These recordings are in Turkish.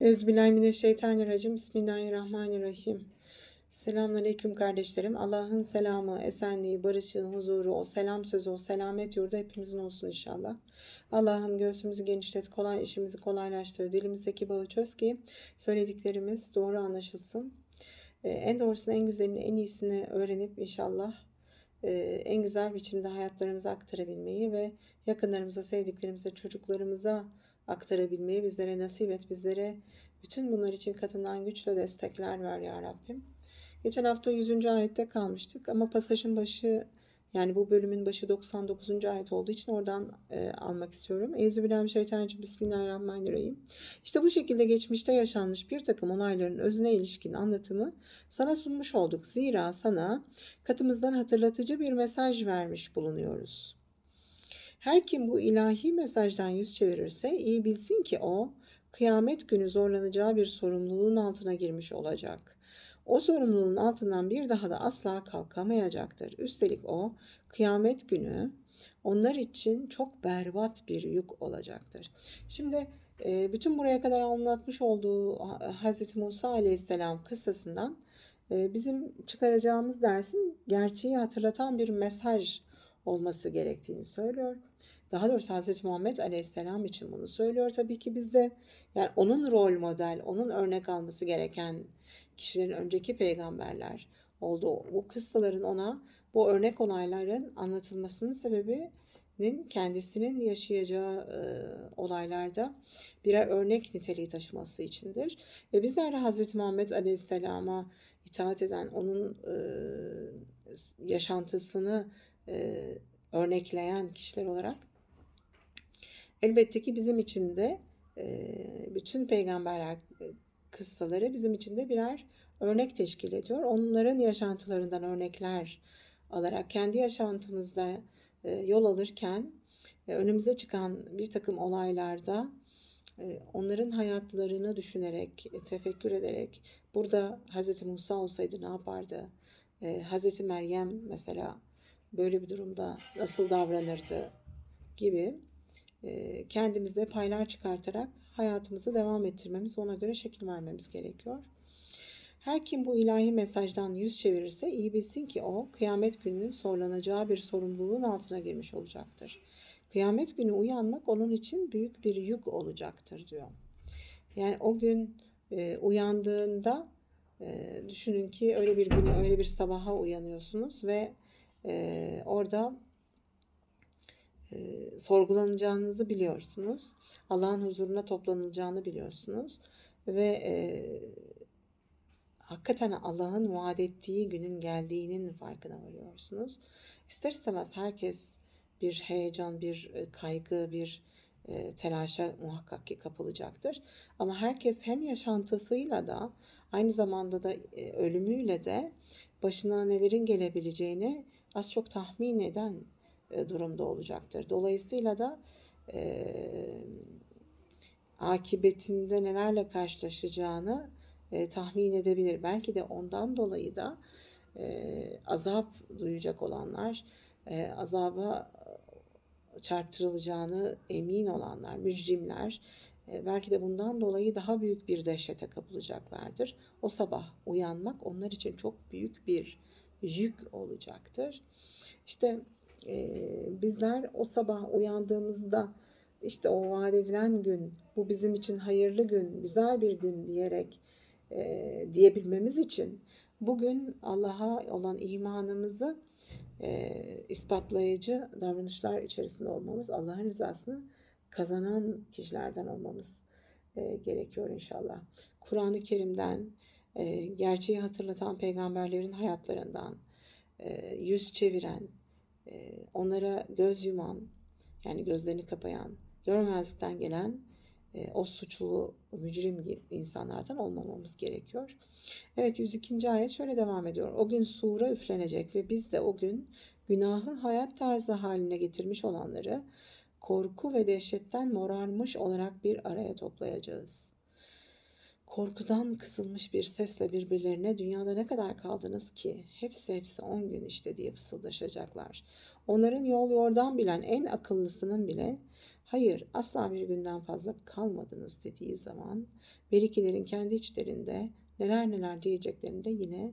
Euzubillahimineşşeytanirracim. Bismillahirrahmanirrahim. Selamünaleyküm kardeşlerim. Allah'ın selamı, esenliği, barışı, huzuru, o selam sözü, o selamet yurdu hepimizin olsun inşallah. Allah'ım göğsümüzü genişlet, kolay işimizi kolaylaştır. Dilimizdeki bağı çöz ki söylediklerimiz doğru anlaşılsın. Ee, en doğrusunu, en güzelini, en iyisini öğrenip inşallah e, en güzel biçimde hayatlarımıza aktarabilmeyi ve yakınlarımıza, sevdiklerimize, çocuklarımıza aktarabilmeyi bizlere nasip et. Bizlere bütün bunlar için katından güçle destekler ver ya Rabbim. Geçen hafta 100. ayette kalmıştık ama pasajın başı yani bu bölümün başı 99. ayet olduğu için oradan e, almak istiyorum. Euzubillahimineşşeytanirracim. Bismillahirrahmanirrahim. İşte bu şekilde geçmişte yaşanmış bir takım olayların özüne ilişkin anlatımı sana sunmuş olduk. Zira sana katımızdan hatırlatıcı bir mesaj vermiş bulunuyoruz. Her kim bu ilahi mesajdan yüz çevirirse iyi bilsin ki o kıyamet günü zorlanacağı bir sorumluluğun altına girmiş olacak. O sorumluluğun altından bir daha da asla kalkamayacaktır. Üstelik o kıyamet günü onlar için çok berbat bir yük olacaktır. Şimdi e, bütün buraya kadar anlatmış olduğu Hz. Musa Aleyhisselam kıssasından e, bizim çıkaracağımız dersin gerçeği hatırlatan bir mesaj olması gerektiğini söylüyor. Daha doğrusu Hz. Muhammed Aleyhisselam için bunu söylüyor. Tabii ki biz de yani onun rol model, onun örnek alması gereken kişilerin önceki peygamberler oldu. Bu kıssaların ona bu örnek olayların anlatılmasının sebebinin kendisinin yaşayacağı e, olaylarda birer örnek niteliği taşıması içindir. Ve bizler de Hz. Muhammed Aleyhisselam'a itaat eden, onun e, yaşantısını e, örnekleyen kişiler olarak elbette ki bizim için de e, bütün peygamberler e, kıssaları bizim için de birer örnek teşkil ediyor. Onların yaşantılarından örnekler alarak kendi yaşantımızda e, yol alırken önümüze çıkan bir takım olaylarda onların hayatlarını düşünerek, tefekkür ederek burada Hz. Musa olsaydı ne yapardı? Hz. Meryem mesela böyle bir durumda nasıl davranırdı gibi kendimize paylar çıkartarak hayatımızı devam ettirmemiz, ona göre şekil vermemiz gerekiyor. Her kim bu ilahi mesajdan yüz çevirirse iyi bilsin ki o kıyamet günü sorulanacağı bir sorumluluğun altına girmiş olacaktır. Kıyamet günü uyanmak onun için büyük bir yük olacaktır diyor. Yani o gün e, uyandığında e, düşünün ki öyle bir güne, öyle bir sabaha uyanıyorsunuz ve e, orada e, sorgulanacağınızı biliyorsunuz. Allah'ın huzuruna toplanılacağını biliyorsunuz. Ve e, hakikaten Allah'ın vaat ettiği günün geldiğinin farkına varıyorsunuz. İster istemez herkes bir heyecan, bir kaygı, bir e, telaşa muhakkak ki kapılacaktır. Ama herkes hem yaşantısıyla da aynı zamanda da e, ölümüyle de başına nelerin gelebileceğini az çok tahmin eden e, durumda olacaktır. Dolayısıyla da e, akibetinde nelerle karşılaşacağını e, tahmin edebilir. Belki de ondan dolayı da e, azap duyacak olanlar, e, azaba çarptırılacağını emin olanlar, mücrimler, e, belki de bundan dolayı daha büyük bir dehşete kapılacaklardır. O sabah uyanmak onlar için çok büyük bir yük olacaktır. İşte e, bizler o sabah uyandığımızda işte o vaat edilen gün, bu bizim için hayırlı gün, güzel bir gün diyerek e, diyebilmemiz için bugün Allah'a olan imanımızı e, ispatlayıcı davranışlar içerisinde olmamız, Allah'ın rızasını kazanan kişilerden olmamız e, gerekiyor inşallah. Kur'an-ı Kerim'den, e, gerçeği hatırlatan peygamberlerin hayatlarından e, yüz çeviren, onlara göz yuman, yani gözlerini kapayan, görmezlikten gelen o suçlu, mücrim gibi insanlardan olmamamız gerekiyor. Evet 102. ayet şöyle devam ediyor. O gün sura üflenecek ve biz de o gün günahı hayat tarzı haline getirmiş olanları korku ve dehşetten morarmış olarak bir araya toplayacağız. Korkudan kısılmış bir sesle birbirlerine dünyada ne kadar kaldınız ki? Hepsi hepsi on gün işte diye fısıldaşacaklar. Onların yol yordan bilen en akıllısının bile Hayır, asla bir günden fazla kalmadınız dediği zaman Velikilerin kendi içlerinde neler neler diyeceklerini de yine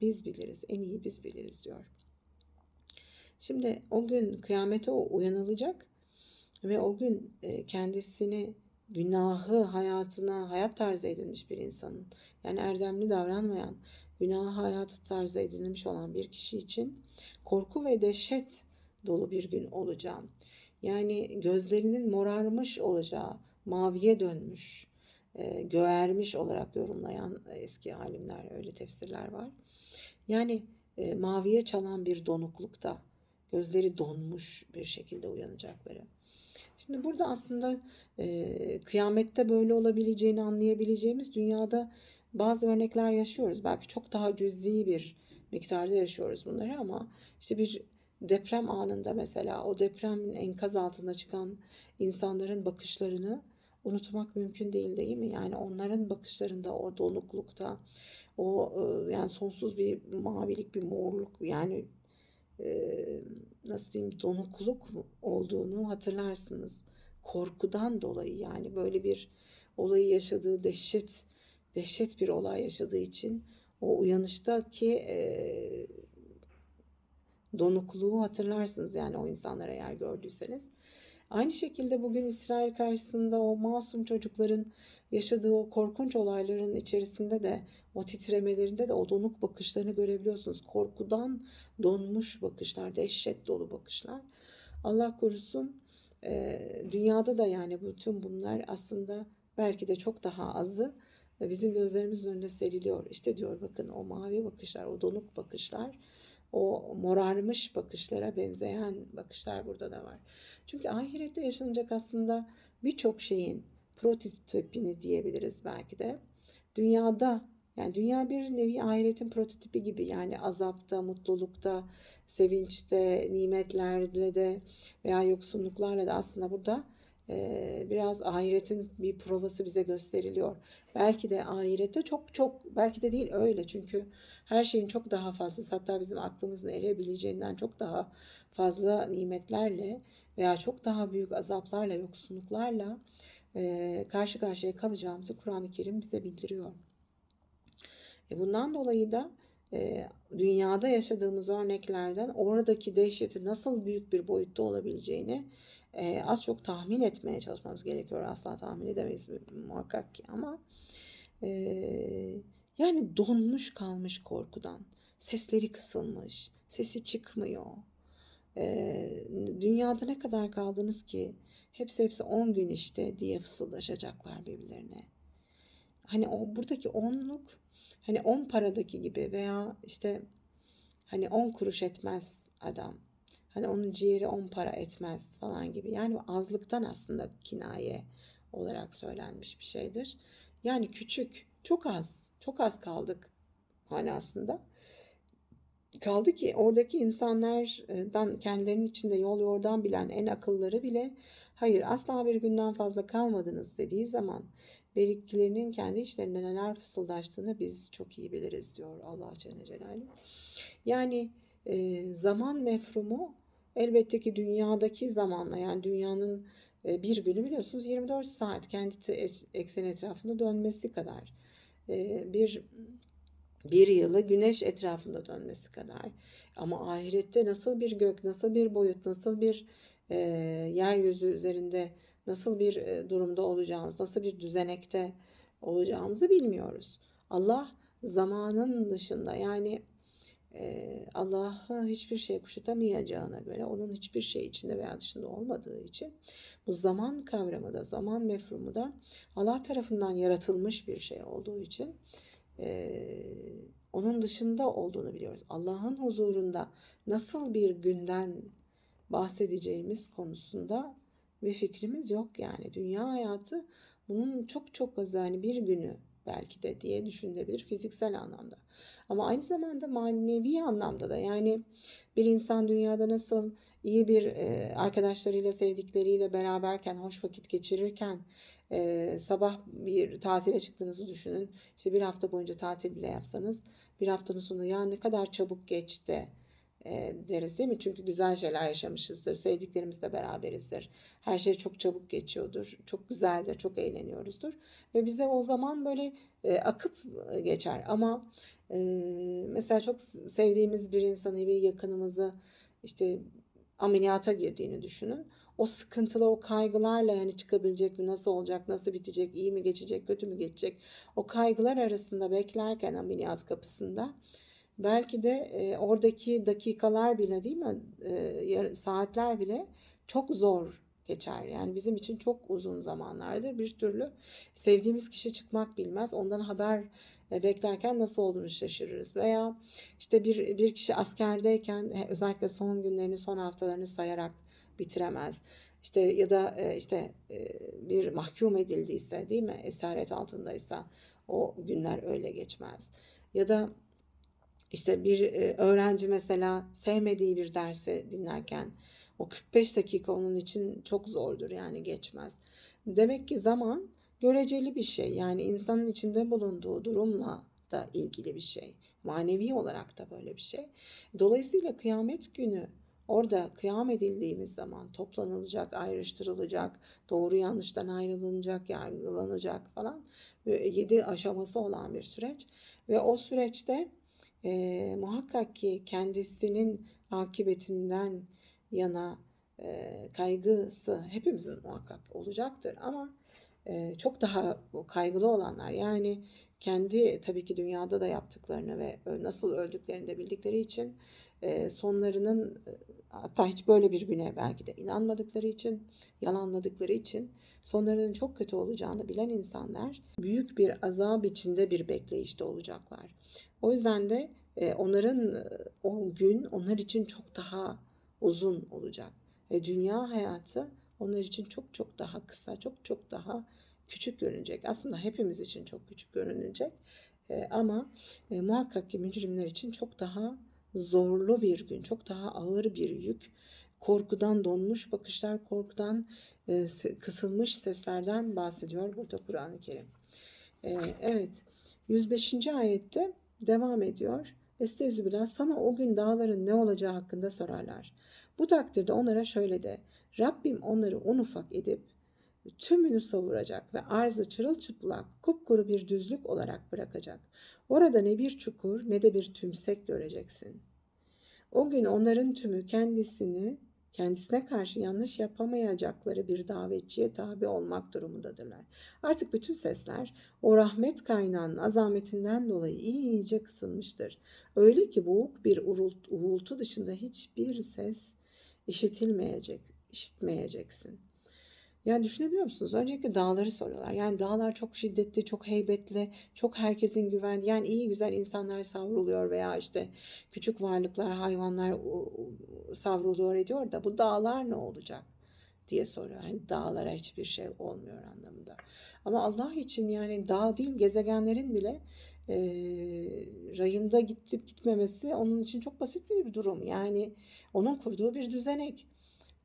biz biliriz, en iyi biz biliriz diyor. Şimdi o gün kıyamete o uyanılacak ve o gün kendisini günahı hayatına hayat tarzı edilmiş bir insanın yani erdemli davranmayan günahı hayatı tarzı edilmiş olan bir kişi için korku ve dehşet dolu bir gün olacağım. Yani gözlerinin morarmış olacağı, maviye dönmüş, e, göğermiş olarak yorumlayan eski alimler öyle tefsirler var. Yani e, maviye çalan bir donuklukta, gözleri donmuş bir şekilde uyanacakları. Şimdi burada aslında e, kıyamette böyle olabileceğini anlayabileceğimiz dünyada bazı örnekler yaşıyoruz. Belki çok daha cüzi bir miktarda yaşıyoruz bunları ama işte bir deprem anında mesela o depremin enkaz altında çıkan insanların bakışlarını unutmak mümkün değil değil mi? Yani onların bakışlarında o donuklukta o yani sonsuz bir mavilik bir morluk yani nasıl diyeyim donukluk olduğunu hatırlarsınız. Korkudan dolayı yani böyle bir olayı yaşadığı dehşet dehşet bir olay yaşadığı için o uyanıştaki e, donukluğu hatırlarsınız yani o insanlara eğer gördüyseniz. Aynı şekilde bugün İsrail karşısında o masum çocukların yaşadığı o korkunç olayların içerisinde de o titremelerinde de o donuk bakışlarını görebiliyorsunuz. Korkudan donmuş bakışlar, dehşet dolu bakışlar. Allah korusun dünyada da yani bütün bunlar aslında belki de çok daha azı bizim gözlerimizin önünde seriliyor. İşte diyor bakın o mavi bakışlar, o donuk bakışlar o morarmış bakışlara benzeyen bakışlar burada da var. Çünkü ahirette yaşanacak aslında birçok şeyin prototipini diyebiliriz belki de. Dünyada yani dünya bir nevi ahiretin prototipi gibi yani azapta, mutlulukta, sevinçte, nimetlerle de veya yoksunluklarla da aslında burada biraz ahiretin bir provası bize gösteriliyor. Belki de ahirette çok çok belki de değil öyle çünkü her şeyin çok daha fazlası hatta bizim aklımızın erebileceğinden çok daha fazla nimetlerle veya çok daha büyük azaplarla, yoksunluklarla karşı karşıya kalacağımızı Kur'an-ı Kerim bize bildiriyor. E bundan dolayı da dünyada yaşadığımız örneklerden oradaki dehşeti nasıl büyük bir boyutta olabileceğini e, az çok tahmin etmeye çalışmamız gerekiyor. Asla tahmin edemeyiz muhakkak ki ama e, yani donmuş kalmış korkudan. Sesleri kısılmış, sesi çıkmıyor. E, dünyada ne kadar kaldınız ki hepsi hepsi 10 gün işte diye fısıldaşacaklar birbirlerine. Hani o buradaki onluk hani 10 paradaki gibi veya işte hani 10 kuruş etmez adam Hani onun ciğeri on para etmez falan gibi. Yani azlıktan aslında kinaye olarak söylenmiş bir şeydir. Yani küçük, çok az, çok az kaldık hani aslında. Kaldı ki oradaki insanlardan kendilerinin içinde yol yordan bilen en akılları bile hayır asla bir günden fazla kalmadınız dediği zaman beriklilerinin kendi içlerinde neler fısıldaştığını biz çok iyi biliriz diyor Allah Celle Celaluhu. Yani e, zaman mefrumu Elbette ki dünyadaki zamanla yani dünyanın e, bir günü biliyorsunuz 24 saat kendi eksen etrafında dönmesi kadar. E, bir bir yılı güneş etrafında dönmesi kadar. Ama ahirette nasıl bir gök, nasıl bir boyut, nasıl bir e, yeryüzü üzerinde nasıl bir e, durumda olacağımız, nasıl bir düzenekte olacağımızı bilmiyoruz. Allah zamanın dışında yani Allah'ı hiçbir şey kuşatamayacağına göre onun hiçbir şey içinde veya dışında olmadığı için bu zaman kavramı da zaman mefrumu da Allah tarafından yaratılmış bir şey olduğu için onun dışında olduğunu biliyoruz. Allah'ın huzurunda nasıl bir günden bahsedeceğimiz konusunda bir fikrimiz yok yani. Dünya hayatı bunun çok çok az yani bir günü belki de diye düşünülebilir fiziksel anlamda. Ama aynı zamanda manevi anlamda da yani bir insan dünyada nasıl iyi bir e, arkadaşlarıyla sevdikleriyle beraberken hoş vakit geçirirken e, sabah bir tatile çıktığınızı düşünün. İşte bir hafta boyunca tatil bile yapsanız bir haftanın sonunda ya ne kadar çabuk geçti e, deriz değil mi? Çünkü güzel şeyler yaşamışızdır. Sevdiklerimizle beraberizdir. Her şey çok çabuk geçiyordur. Çok güzeldir. Çok eğleniyoruzdur. Ve bize o zaman böyle e, akıp geçer. Ama e, mesela çok sevdiğimiz bir insanı, bir yakınımızı işte ameliyata girdiğini düşünün. O sıkıntılı, o kaygılarla yani çıkabilecek mi, nasıl olacak, nasıl bitecek, iyi mi geçecek, kötü mü geçecek? O kaygılar arasında beklerken ameliyat kapısında belki de e, oradaki dakikalar bile değil mi, e, saatler bile çok zor geçer. Yani bizim için çok uzun zamanlardır bir türlü sevdiğimiz kişi çıkmak bilmez. Ondan haber e, beklerken nasıl olduğunu şaşırırız. Veya işte bir, bir kişi askerdeyken özellikle son günlerini, son haftalarını sayarak bitiremez. İşte ya da e, işte e, bir mahkum edildiyse değil mi esaret altındaysa o günler öyle geçmez. Ya da işte bir öğrenci mesela sevmediği bir dersi dinlerken o 45 dakika onun için çok zordur yani geçmez. Demek ki zaman göreceli bir şey. Yani insanın içinde bulunduğu durumla da ilgili bir şey. Manevi olarak da böyle bir şey. Dolayısıyla kıyamet günü orada kıyam edildiğimiz zaman toplanılacak, ayrıştırılacak, doğru yanlıştan ayrılınacak, yargılanacak falan. Yedi aşaması olan bir süreç. Ve o süreçte e, muhakkak ki kendisinin akıbetinden yana e, kaygısı hepimizin muhakkak olacaktır ama e, çok daha kaygılı olanlar yani kendi tabii ki dünyada da yaptıklarını ve nasıl öldüklerini de bildikleri için e, sonlarının hatta hiç böyle bir güne belki de inanmadıkları için yalanladıkları için sonlarının çok kötü olacağını bilen insanlar büyük bir azap içinde bir bekleyişte olacaklar. O yüzden de onların o gün onlar için çok daha uzun olacak. Ve dünya hayatı onlar için çok çok daha kısa, çok çok daha küçük görünecek. Aslında hepimiz için çok küçük görünecek. E, ama e, muhakkak ki mücrimler için çok daha zorlu bir gün, çok daha ağır bir yük. Korkudan donmuş bakışlar, korkudan e, kısılmış seslerden bahsediyor burada Kur'an-ı Kerim. E, evet, 105. ayette devam ediyor. Estağfirullah sana o gün dağların ne olacağı hakkında sorarlar. Bu takdirde onlara şöyle de Rabbim onları un ufak edip tümünü savuracak ve arzı çırılçıplak kupkuru bir düzlük olarak bırakacak. Orada ne bir çukur ne de bir tümsek göreceksin. O gün onların tümü kendisini kendisine karşı yanlış yapamayacakları bir davetçiye tabi olmak durumundadırlar. Artık bütün sesler o rahmet kaynağının azametinden dolayı iyice kısılmıştır. Öyle ki boğuk bir uğultu dışında hiçbir ses işitilmeyecek, işitmeyeceksin. Yani düşünebiliyor musunuz? Öncelikle dağları soruyorlar. Yani dağlar çok şiddetli, çok heybetli, çok herkesin güvendiği. Yani iyi güzel insanlar savruluyor veya işte küçük varlıklar, hayvanlar savruluyor ediyor da bu dağlar ne olacak diye soruyor. Yani dağlara hiçbir şey olmuyor anlamında. Ama Allah için yani dağ değil gezegenlerin bile e, rayında gidip gitmemesi onun için çok basit bir durum. Yani onun kurduğu bir düzenek.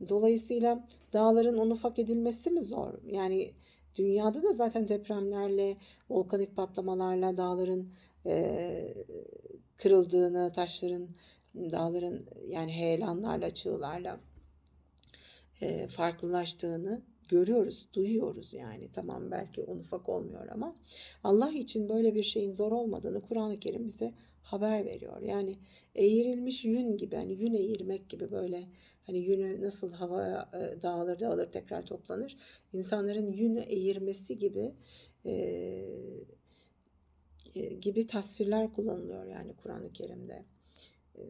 Dolayısıyla dağların un ufak edilmesi mi zor? Yani dünyada da zaten depremlerle, volkanik patlamalarla dağların e, kırıldığını, taşların, dağların yani heyelanlarla, çığlarla e, farklılaştığını görüyoruz, duyuyoruz yani. Tamam belki un ufak olmuyor ama Allah için böyle bir şeyin zor olmadığını Kur'an-ı Kerim bize haber veriyor. Yani eğrilmiş yün gibi hani yün eğirmek gibi böyle hani yünü nasıl havaya e, dağılır dağılır tekrar toplanır. İnsanların yünü eğirmesi gibi e, e, gibi tasvirler kullanılıyor yani Kur'an-ı Kerim'de. E,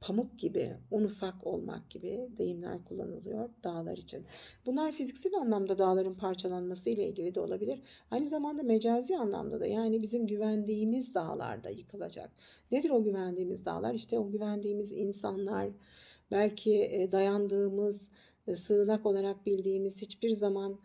pamuk gibi, un ufak olmak gibi deyimler kullanılıyor dağlar için. Bunlar fiziksel anlamda dağların parçalanması ile ilgili de olabilir. Aynı zamanda mecazi anlamda da yani bizim güvendiğimiz dağlar da yıkılacak. Nedir o güvendiğimiz dağlar? İşte o güvendiğimiz insanlar, belki e, dayandığımız, e, sığınak olarak bildiğimiz hiçbir zaman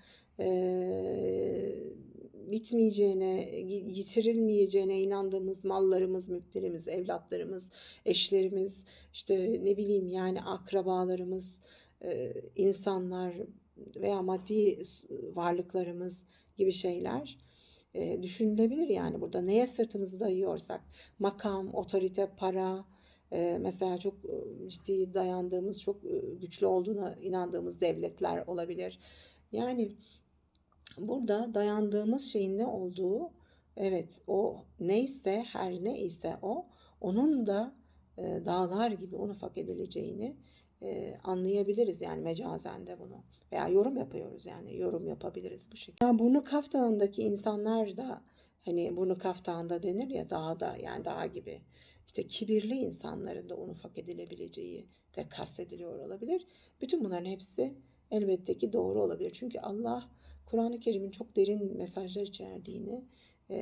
bitmeyeceğine, yitirilmeyeceğine inandığımız mallarımız, mülklerimiz, evlatlarımız, eşlerimiz, işte ne bileyim yani akrabalarımız, insanlar veya maddi varlıklarımız gibi şeyler düşünülebilir yani burada. Neye sırtımızı dayıyorsak makam, otorite, para, e, mesela çok ciddi dayandığımız, çok güçlü olduğuna inandığımız devletler olabilir. Yani burada dayandığımız şeyin ne olduğu, evet o neyse her ne ise o, onun da e, dağlar gibi un ufak edileceğini e, anlayabiliriz yani mecazen de bunu. Veya yorum yapıyoruz yani yorum yapabiliriz bu şekilde. Yani burnu kaf dağındaki insanlar da hani burnu kaf dağında denir ya dağda yani dağ gibi. İşte kibirli insanların da un ufak edilebileceği de kastediliyor olabilir. Bütün bunların hepsi elbette ki doğru olabilir. Çünkü Allah Kur'an-ı Kerim'in çok derin mesajlar içerdiğini e,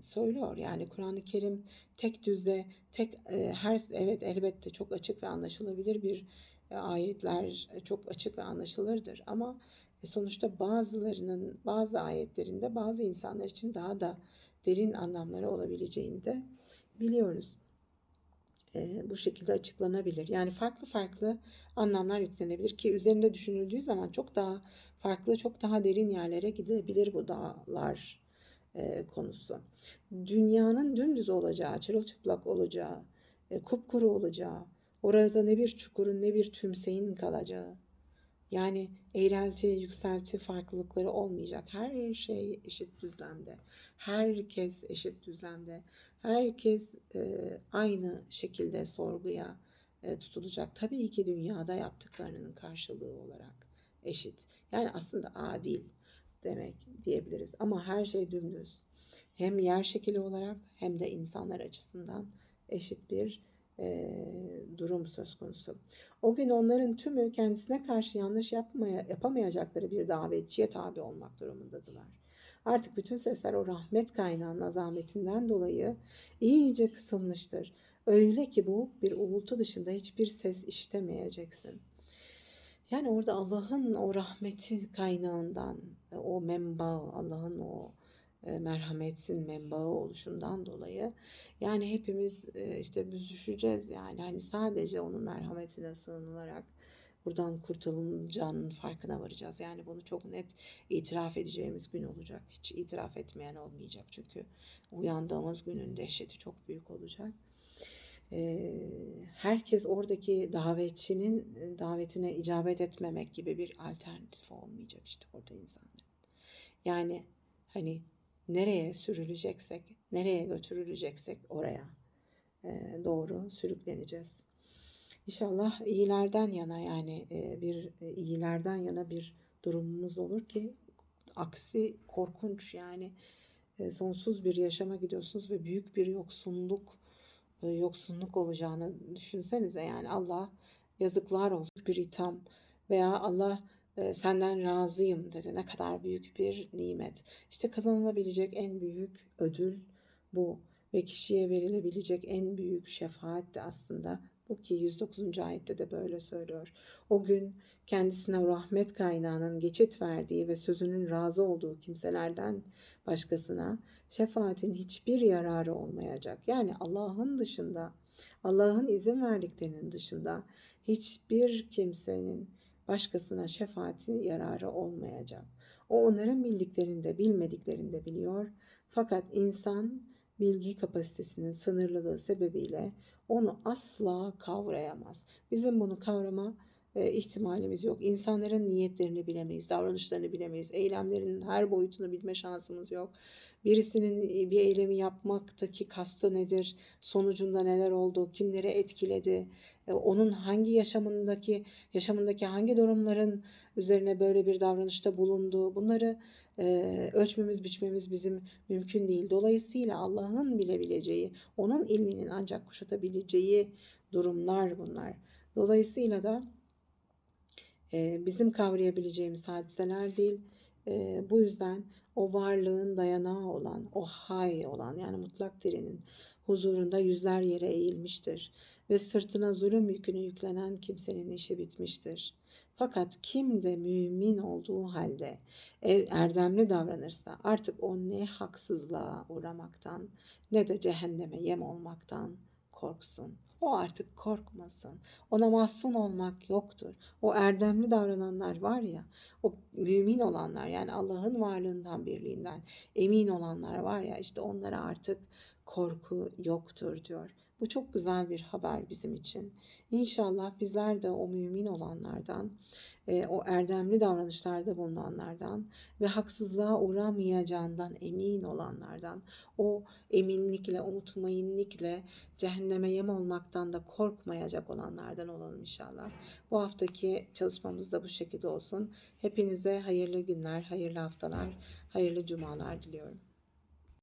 söylüyor. Yani Kur'an-ı Kerim tek düze, tek e, her evet elbette çok açık ve anlaşılabilir bir e, ayetler çok açık ve anlaşılırdır ama e, sonuçta bazılarının bazı ayetlerinde bazı insanlar için daha da derin anlamları olabileceğini de biliyoruz. E, bu şekilde açıklanabilir. Yani farklı farklı anlamlar yüklenebilir ki üzerinde düşünüldüğü zaman çok daha farklı, çok daha derin yerlere gidebilir bu dağlar e, konusu. Dünyanın dümdüz olacağı, çırılçıplak olacağı, e, kupkuru olacağı, orada ne bir çukurun ne bir tümseyin kalacağı, yani eğrelti, yükselti farklılıkları olmayacak. Her şey eşit düzlemde. Herkes eşit düzlemde. Herkes e, aynı şekilde sorguya e, tutulacak. Tabii ki dünyada yaptıklarının karşılığı olarak eşit. Yani aslında adil demek diyebiliriz. Ama her şey dümdüz. Hem yer şekili olarak hem de insanlar açısından eşit bir e, durum söz konusu. O gün onların tümü kendisine karşı yanlış yapmaya, yapamayacakları bir davetçiye tabi olmak durumundadılar. Artık bütün sesler o rahmet kaynağının azametinden dolayı iyice kısılmıştır. Öyle ki bu bir uğultu dışında hiçbir ses iştemeyeceksin. Yani orada Allah'ın o rahmeti kaynağından, o menba, Allah'ın o e, merhametin menbaı oluşundan dolayı yani hepimiz e, işte büzüşeceğiz yani hani sadece onun merhametine sığınılarak buradan kurtulunacağının farkına varacağız. Yani bunu çok net itiraf edeceğimiz gün olacak. Hiç itiraf etmeyen olmayacak çünkü uyandığımız günün dehşeti çok büyük olacak. E, herkes oradaki davetçinin davetine icabet etmemek gibi bir alternatif olmayacak işte orada insanların. Yani hani nereye sürüleceksek, nereye götürüleceksek oraya e, doğru sürükleneceğiz. İnşallah iyilerden yana yani e, bir e, iyilerden yana bir durumumuz olur ki aksi korkunç yani sonsuz bir yaşama gidiyorsunuz ve büyük bir yoksunluk yoksunluk olacağını düşünsenize yani Allah yazıklar olsun bir itham veya Allah senden razıyım dedi. Ne kadar büyük bir nimet. İşte kazanılabilecek en büyük ödül bu ve kişiye verilebilecek en büyük şefaat de aslında bu ki 109. ayette de böyle söylüyor. O gün kendisine rahmet kaynağının geçit verdiği ve sözünün razı olduğu kimselerden başkasına şefaatin hiçbir yararı olmayacak. Yani Allah'ın dışında, Allah'ın izin verdiklerinin dışında hiçbir kimsenin başkasına şefaati yararı olmayacak. O onların bildiklerinde bilmediklerinde biliyor. Fakat insan bilgi kapasitesinin sınırlılığı sebebiyle onu asla kavrayamaz. Bizim bunu kavrama e, ihtimalimiz yok. İnsanların niyetlerini bilemeyiz, davranışlarını bilemeyiz, eylemlerinin her boyutunu bilme şansımız yok. Birisinin bir eylemi yapmaktaki kastı nedir, sonucunda neler oldu, kimleri etkiledi, e, onun hangi yaşamındaki yaşamındaki hangi durumların üzerine böyle bir davranışta bulunduğu bunları ölçmemiz biçmemiz bizim mümkün değil. Dolayısıyla Allah'ın bilebileceği, onun ilminin ancak kuşatabileceği durumlar bunlar. Dolayısıyla da bizim kavrayabileceğimiz hadiseler değil. Bu yüzden o varlığın dayanağı olan, o hay olan yani mutlak dirinin huzurunda yüzler yere eğilmiştir ve sırtına zulüm yükünü yüklenen kimsenin işi bitmiştir. Fakat kim de mümin olduğu halde erdemli davranırsa artık o ne haksızlığa uğramaktan ne de cehenneme yem olmaktan korksun. O artık korkmasın. Ona mahzun olmak yoktur. O erdemli davrananlar var ya, o mümin olanlar yani Allah'ın varlığından, birliğinden emin olanlar var ya işte onlara artık korku yoktur diyor. Bu çok güzel bir haber bizim için. İnşallah bizler de o mümin olanlardan, e, o erdemli davranışlarda bulunanlardan ve haksızlığa uğramayacağından emin olanlardan, o eminlikle, o cehenneme yem olmaktan da korkmayacak olanlardan olalım inşallah. Bu haftaki çalışmamız da bu şekilde olsun. Hepinize hayırlı günler, hayırlı haftalar, hayırlı cumalar diliyorum.